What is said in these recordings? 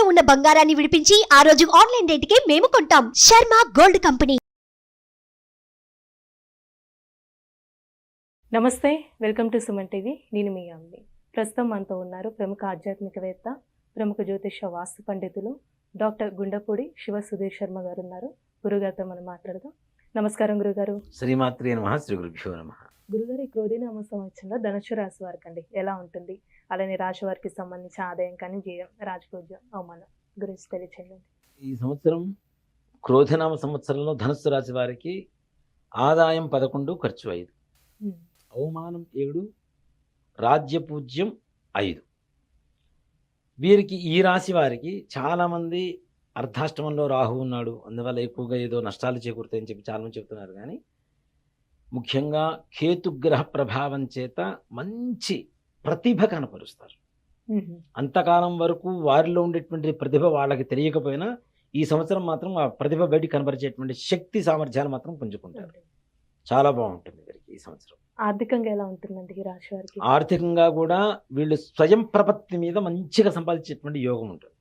తాకట్టులో ఉన్న బంగారాన్ని విడిపించి ఆ రోజు ఆన్లైన్ రేటుకే మేము కొంటాం. Sharma gold company. నమస్తే వెల్కమ్ టు సుమన్ టీవీ. నేను మీ అమ్మి ప్రస్తుతం మనతో ఉన్నారు ప్రముఖ ఆధ్యాత్మికవేత్త ప్రముఖ జ్యోతిష వాస్తు పండితులు డాక్టర్ గుండపూడి శివ సుధీర్ శర్మ గారు ఉన్నారు. గురుగారితో మనం మాట్లాడదాం. నమస్కారం గురుగారు. శ్రీమాత్రే నమ శ్రీ గురుభ్యో నమ. గురుగారు ఈ క్రోధినామ సంవత్సరంలో ధనుసు రాశి వారికి అండి ఎలా ఉంటుంది? అలానే రాశి వారికి సంబంధించిన ఆదాయం కానీ వ్యయం రాజపూజ్యం అవమానం గురించి తెలియచేయండి. ఈ సంవత్సరం క్రోధనామ సంవత్సరంలో ధనుస్సు రాశి వారికి ఆదాయం పదకొండు ఖర్చు ఐదు. అవమానం ఏడు రాజ్యపూజ్యం ఐదు. వీరికి ఈ రాశి వారికి చాలామంది అర్ధాష్టమంలో రాహు ఉన్నాడు. అందువల్ల ఎక్కువగా ఏదో నష్టాలు చేకూరుతాయని చెప్పి చాలామంది చెప్తున్నారు. కానీ ముఖ్యంగా కేతుగ్రహ ప్రభావం చేత మంచి ప్రతిభ కనపరుస్తారు. అంతకాలం వరకు వారిలో ఉండేటువంటి ప్రతిభ వాళ్ళకి తెలియకపోయినా ఈ సంవత్సరం మాత్రం ఆ ప్రతిభ బయటికి కనపరిచేటువంటి శక్తి సామర్థ్యాలు మాత్రం పుంజుకుంటారు. చాలా బాగుంటుంది వీరికి ఈ సంవత్సరం. ఆర్థికంగా ఎలా ఉంటుందండి ఈ రాశి వారికి? ఆర్థికంగా కూడా వీళ్ళు స్వయం ప్రపత్తి మీద మంచిగా సంపాదించేటువంటి యోగం ఉంటుంది.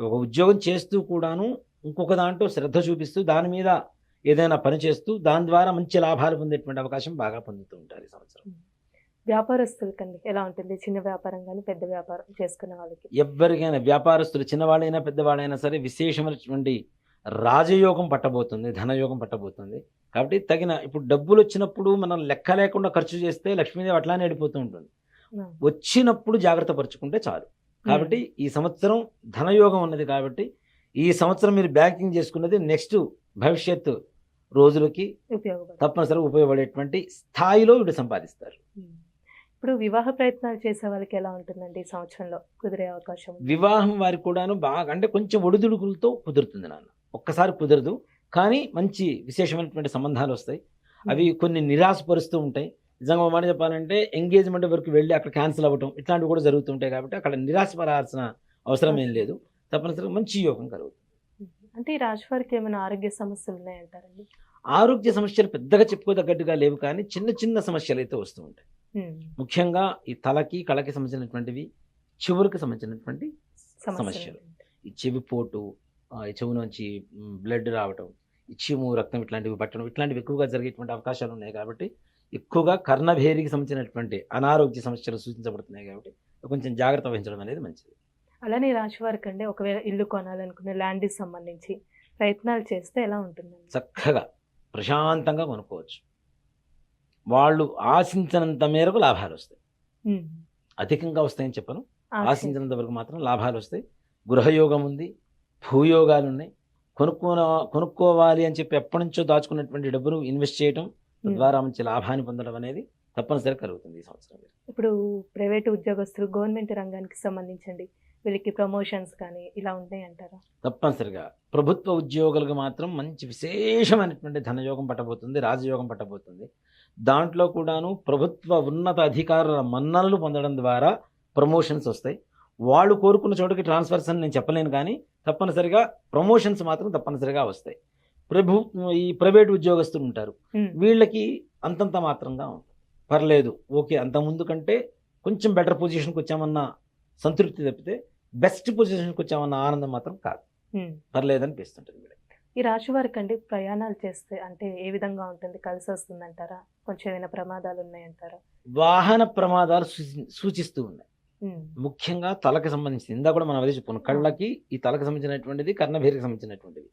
ఒక ఉద్యోగం చేస్తూ కూడాను ఇంకొక దాంట్లో శ్రద్ధ చూపిస్తూ దాని మీద ఏదైనా పని చేస్తూ దాని ద్వారా మంచి లాభాలు పొందేటువంటి అవకాశం బాగా పొందుతూ ఉంటారు ఈ సంవత్సరం. వ్యాపారస్తులకండి. ఎలా ఉంటుంది? చిన్న వ్యాపారం కానీ పెద్ద వ్యాపారం చేసుకునే వాళ్ళకి. ఎవరికైనా వ్యాపారస్తులు చిన్నవాళ్ళైనా పెద్దవాళ్ళైనా సరే విశేషమైనటువంటి రాజయోగం పట్టబోతుంది ధనయోగం పట్టబోతుంది. కాబట్టి తగిన ఇప్పుడు డబ్బులు వచ్చినప్పుడు మనం లెక్క లేకుండా ఖర్చు చేస్తే లక్ష్మీదేవి అట్లానే వెళ్ళిపోతూ ఉంటుంది. వచ్చినప్పుడు జాగ్రత్త పరుచుకుంటే చాలు. కాబట్టి ఈ సంవత్సరం ధనయోగం ఉన్నది కాబట్టి ఈ సంవత్సరం మీరు బ్యాంకింగ్ చేసుకున్నది నెక్స్ట్ భవిష్యత్తు రోజులకి తప్పనిసరిగా ఉపయోగపడేటువంటి స్థాయిలో వీడు సంపాదిస్తారు. ఇప్పుడు వివాహ ప్రయత్నాలు చేసే వాళ్ళకి ఎలా ఉంటుందండి ఈ సంవత్సరంలో కుదిరే అవకాశం? వివాహం వారికి కూడాను బాగా అంటే కొంచెం ఒడిదుడుకులతో కుదురుతుంది నాన్న. ఒక్కసారి కుదరదు కానీ మంచి విశేషమైనటువంటి సంబంధాలు వస్తాయి. అవి కొన్ని నిరాశపరుస్తూ ఉంటాయి. నిజంగా మాట చెప్పాలంటే ఎంగేజ్మెంట్ వరకు వెళ్ళి అక్కడ క్యాన్సిల్ అవ్వటం ఇట్లాంటివి కూడా జరుగుతుంటాయి కాబట్టి అక్కడ నిరాశపడాల్సిన అవసరం ఏం లేదు. తప్పనిసరిగా మంచి యోగం కలుగుతుంది. అంటే ఈ రాశి వారికి ఏమైనా ఆరోగ్య సమస్యలు ఉన్నాయంటారండి? ఆరోగ్య సమస్యలు పెద్దగా చెప్పుకోదగ్గట్టుగా లేవు కానీ చిన్న చిన్న సమస్యలు అయితే వస్తూ ఉంటాయి. ముఖ్యంగా ఈ తలకి కళకి సంబంధించినటువంటివి చెవులకు సంబంధించినటువంటి సమస్యలు. ఈ చెవిపోటు ఆ, ఈ చెవు నుంచి బ్లడ్ రావటం ఈ చీము రక్తం ఇట్లాంటివి పట్టడం ఇట్లాంటివి ఎక్కువగా జరిగేటువంటి అవకాశాలు ఉన్నాయి కాబట్టి ఎక్కువగా కర్ణభేరికి సంబంధించినటువంటి అనారోగ్య సమస్యలు సూచించబడుతున్నాయి కాబట్టి కొంచెం జాగ్రత్త వహించడం అనేది మంచిది. అలానే రాశి వారికి అండి ఒకవేళ ఇల్లు కొనాలనుకునే ల్యాండ్కి సంబంధించి ప్రయత్నాలు చేస్తే ఎలా ఉంటుందండి? చక్కగా ప్రశాంతంగా కొనుక్కోవచ్చు. వాళ్ళు ఆశించినంత మేరకు లాభాలు వస్తాయి. అధికంగా వస్తాయని చెప్పను. ఆశ- ఆశించినంత వరకు మాత్రం లాభాలు వస్తాయి. గృహయోగం ఉంది భూయోగాలు ఉన్నాయి. కొనుక్కోన కొనుక్కోవాలి అని చెప్పి ఎప్పటి నుంచో దాచుకున్నటువంటి డబ్బును ఇన్వెస్ట్ చేయడం. తద్వారా మంచి లాభాన్ని పొందడం అనేది తప్పనిసరిగా కలుగుతుంది ఈ సంవత్సరం. ఇప్పుడు ప్రైవేట్ ఉద్యోగస్తులు గవర్నమెంట్ రంగానికి సంబంధించండి. వీళ్ళకి ప్రమోషన్స్ కానీ ఇలా ఉంటాయి అంటారా తప్పనిసరిగా. ప్రభుత్వ ఉద్యోగులకు మాత్రం మంచి విశేషమైనటువంటి ధనయోగం పట్టబోతుంది రాజయోగం పట్టబోతుంది. దాంట్లో కూడాను ప్రభుత్వ ఉన్నత అధికారుల మన్ననలు పొందడం ద్వారా ప్రమోషన్స్ వస్తాయి. వాళ్ళు కోరుకున్న చోటుకి ట్రాన్స్ఫర్స్ అని నేను చెప్పలేను కానీ తప్పనిసరిగా ప్రమోషన్స్ మాత్రం తప్పనిసరిగా వస్తాయి. ప్రభు ఈ ప్రైవేట్ ఉద్యోగస్తులు ఉంటారు. వీళ్ళకి అంతంత మాత్రంగా ఉంటుంది. పర్లేదు ఓకే అంత ముందు కంటే కొంచెం బెటర్ పొజిషన్కి వచ్చామన్న సంతృప్తి తప్పితే బెస్ట్ పొజిషన్కి వచ్చామన్న ఆనందం మాత్రం కాదు. ఉమ్. ఈ రాశి వారికి అండి ప్రయాణాలు చేస్తే అంటే ఏ విధంగా ఉంటుంది? కలిసి వస్తుంది అంటారా కొంచెం ఏమైనా ప్రమాదాలు ఉన్నాయంటారా? వాహన ప్రమాదాలు సూచి- సూచిస్తూ ఉన్నాయి. ముఖ్యంగా తలకి సంబంధించింది. ఇందా కూడా మనం అదే చెప్పుకున్నాం. కళ్ళకి ఈ తలకు సంబంధించినటువంటిది కర్ణభేరికి సంబంధించినటువంటిది.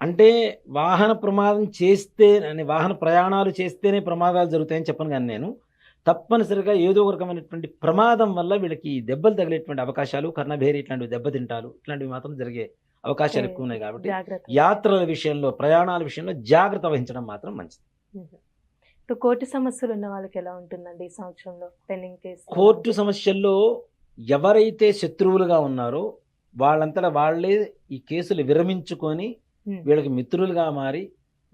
అంటే వాహన ప్రమాదం చేస్తే అని వాహన ప్రయాణాలు చేస్తేనే ప్రమాదాలు జరుగుతాయని చెప్పను కానీ నేను. తప్పనిసరిగా ఏదో ఒక రకమైనటువంటి ప్రమాదం వల్ల వీళ్ళకి దెబ్బలు తగిలేటువంటి అవకాశాలు కర్ణభేరి ఇట్లాంటివి దెబ్బతింటాలు ఇట్లాంటివి మాత్రం జరిగే అవకాశాలు ఎక్కువ ఉన్నాయి కాబట్టి యాత్రల విషయంలో ప్రయాణాల విషయంలో జాగ్రత్త వహించడం మాత్రం మంచిది. ఇప్పుడు కోర్టు సమస్యలు ఉన్న వాళ్ళకి ఎలా ఉంటుందండి ఈ సంవత్సరంలో పెండింగ్ కేసు కోర్టు సమస్యల్లో ఎవరైతే శత్రువులుగా ఉన్నారో వాళ్ళంతటా వాళ్ళే ఈ కేసులు విరమించుకొని. వీళ్ళకి మిత్రులుగా మారి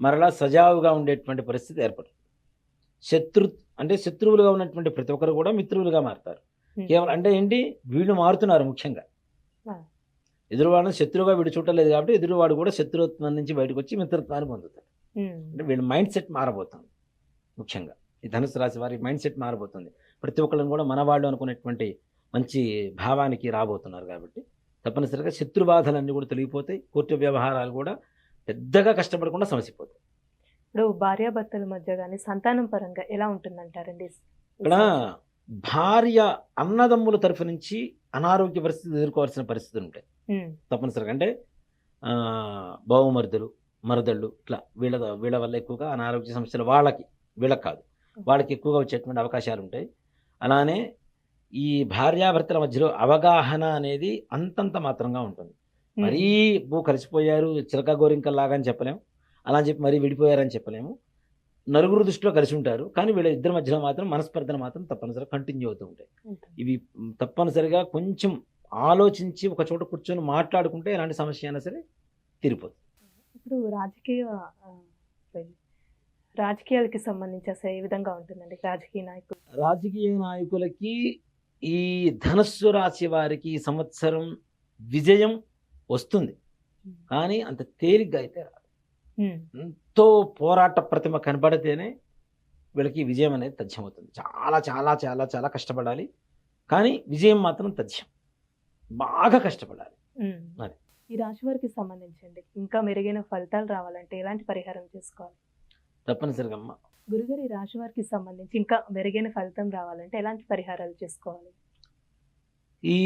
మరలా సజావుగా ఉండేటువంటి పరిస్థితి ఏర్పడుతుంది శత్రు అంటే శత్రువులుగా ఉన్నటువంటి ప్రతి ఒక్కరు కూడా మిత్రులుగా మారుతారు. కేవలం అంటే ఏంటి వీళ్ళు మారుతున్నారు ముఖ్యంగా. ఎదురువాడిని శత్రువుగా వీడు చూడలేదు కాబట్టి ఎదురువాడు కూడా శత్రుత్వం నుంచి బయటకు వచ్చి మిత్రత్వాన్ని పొందుతారు ఉమ్. అంటే వీళ్ళ మైండ్ సెట్ మారబోతుంది ముఖ్యంగా. ఈ ధనుసు రాశి వారి మైండ్ సెట్ మారబోతుంది. ప్రతి ఒక్కళ్ళని కూడా మనవాళ్ళు అనుకునేటువంటి మంచి భావానికి రాబోతున్నారు కాబట్టి తప్పనిసరిగా శత్రుబాధలన్నీ కూడా తొలగిపోతాయి. కోర్టు వ్యవహారాలు కూడా పెద్దగా కష్టపడకుండా సమసిపోతాయి. ఇప్పుడు భార్యాభర్తల మధ్య కానీ సంతానం పరంగా ఎలా ఉంటుందంటారండి? ఇక్కడ భార్య అన్నదమ్ముల తరఫు నుంచి అనారోగ్య పరిస్థితి ఎదుర్కోవాల్సిన పరిస్థితులు ఉంటాయి. తప్పనిసరిగా. అంటే బావమరుదులు మరదళ్ళు ఇట్లా వీళ్ళ వీళ్ళ వల్ల ఎక్కువగా అనారోగ్య సమస్యలు వాళ్ళకి వీళ్ళకి కాదు. వాళ్ళకి ఎక్కువగా వచ్చేటువంటి అవకాశాలు ఉంటాయి అలానే ఈ భార్యాభర్తల మధ్యలో అవగాహన అనేది అంతంత మాత్రంగా ఉంటుంది. మరీ భూ కలిసిపోయారు చిలక గోరింకల్లాగా అని చెప్పలేము. అలా అని చెప్పి మరీ విడిపోయారని చెప్పలేము. నలుగురు దృష్టిలో కలిసి ఉంటారు కానీ వీళ్ళ ఇద్దరి మధ్యలో మాత్రం మనస్పర్ధలు మాత్రం తప్పనిసరిగా కంటిన్యూ అవుతూ ఉంటాయి. ఇవి తప్పనిసరిగా కొంచెం ఆలోచించి ఒక చోట కూర్చొని మాట్లాడుకుంటే ఎలాంటి సమస్య అయినా సరే తీరిపోతుంది ఇప్పుడు రాజకీయ. రాజకీయాలకి సంబంధించి అసలు ఏ విధంగా ఉంటుందండి? రాజకీయ నాయకులు. రాజకీయ నాయకులకి ఈ ధనస్సు రాశి వారికి ఈ సంవత్సరం విజయం వస్తుంది. కానీ అంత తేలిగ్గా అయితే రాదు. ఎంతో పోరాట ప్రతిమ కనబడితేనే వీళ్ళకి విజయం అనేది తథ్యమవుతుంది. చాలా చాలా చాలా చాలా కష్టపడాలి. కానీ విజయం మాత్రం తథ్యం. బాగా కష్టపడాలి. అది. ఈ రాశి వారికి సంబంధించండి ఇంకా మెరుగైన ఫలితాలు రావాలంటే ఎలాంటి పరిహారం చేసుకోవాలి? తప్పనిసరిగా అమ్మ. గురుగారు ఈ రాశి వారికి సంబంధించి ఇంకా మెరుగైన ఫలితం రావాలంటే ఎలాంటి పరిహారాలు చేసుకోవాలి? ఈ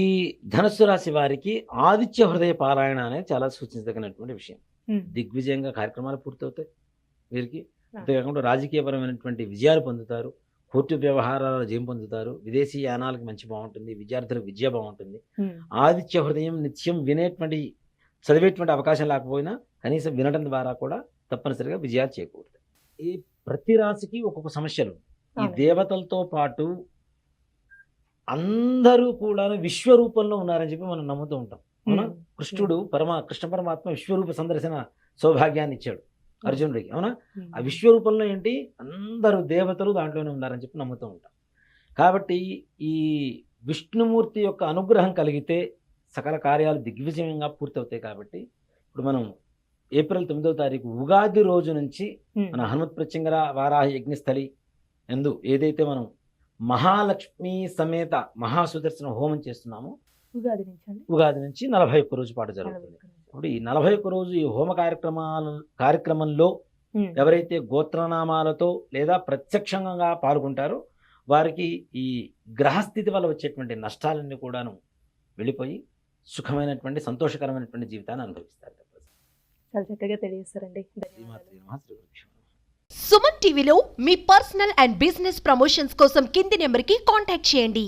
ధనస్సు రాశి వారికి ఆదిత్య హృదయ పారాయణ అనేది చాలా సూచించదగినటువంటి విషయం. దిగ్విజయంగా కార్యక్రమాలు పూర్తవుతాయి. వీరికి. అంతేకాకుండా రాజకీయపరమైనటువంటి విజయాలు పొందుతారు. కోర్టు వ్యవహారాల జయం పొందుతారు విదేశీ యానాలకు మంచి బాగుంటుంది విద్యార్థులకు విద్య బాగుంటుంది ఆదిత్య హృదయం నిత్యం వినేటువంటి చదివేటువంటి అవకాశం లేకపోయినా కనీసం వినడం ద్వారా కూడా తప్పనిసరిగా విజయాలు చేకూరుతాయి. ఈ ప్రతి రాశికి ఒక్కొక్క సమస్యలు ఈ. దేవతలతో పాటు అందరూ కూడా విశ్వరూపంలో ఉన్నారని చెప్పి మనం నమ్ముతూ ఉంటాం. కృష్ణుడు పరమ కృష్ణ పరమాత్మ విశ్వరూప సందర్శన సౌభాగ్యాన్ని ఇచ్చాడు. అర్జునుడికి అవునా. ఆ విశ్వరూపంలో ఏంటి? అందరూ దేవతలు దాంట్లోనే ఉన్నారని చెప్పి నమ్ముతూ ఉంటాం. కాబట్టి ఈ విష్ణుమూర్తి యొక్క అనుగ్రహం కలిగితే సకల కార్యాలు దిగ్విజయంగా పూర్తవుతాయి కాబట్టి ఇప్పుడు మనం ఏప్రిల్ తొమ్మిదవ తారీఖు ఉగాది రోజు నుంచి మన హనుమత్ ప్రత్యంగర వారాహ యజ్ఞస్థలి ఎందు ఏదైతే మనం మహాలక్ష్మి సమేత మహాసుదర్శన హోమం చేస్తున్నామో ఉగాది నుంచి ఉగాది నుంచి నలభై ఒక్క రోజు పాటు జరుగుతుంది. ఇప్పుడు ఈ నలభై ఒక్క రోజు ఈ హోమ కార్యక్రమాల కార్యక్రమంలో ఎవరైతే గోత్రనామాలతో లేదా ప్రత్యక్షంగా పాల్గొంటారో వారికి ఈ గ్రహస్థితి వల్ల వచ్చేటువంటి నష్టాలన్నీ కూడాను వెళ్ళిపోయి సుఖమైనటువంటి సంతోషకరమైనటువంటి జీవితాన్ని అనుభవిస్తారు. చాలా చక్కగా తెలియజేస్తారండి. సుమన్ టీవీలో మీ పర్సనల్ అండ్ బిజినెస్ ప్రమోషన్స్ కోసం కింది నెంబర్కి కాంటాక్ట్ చేయండి.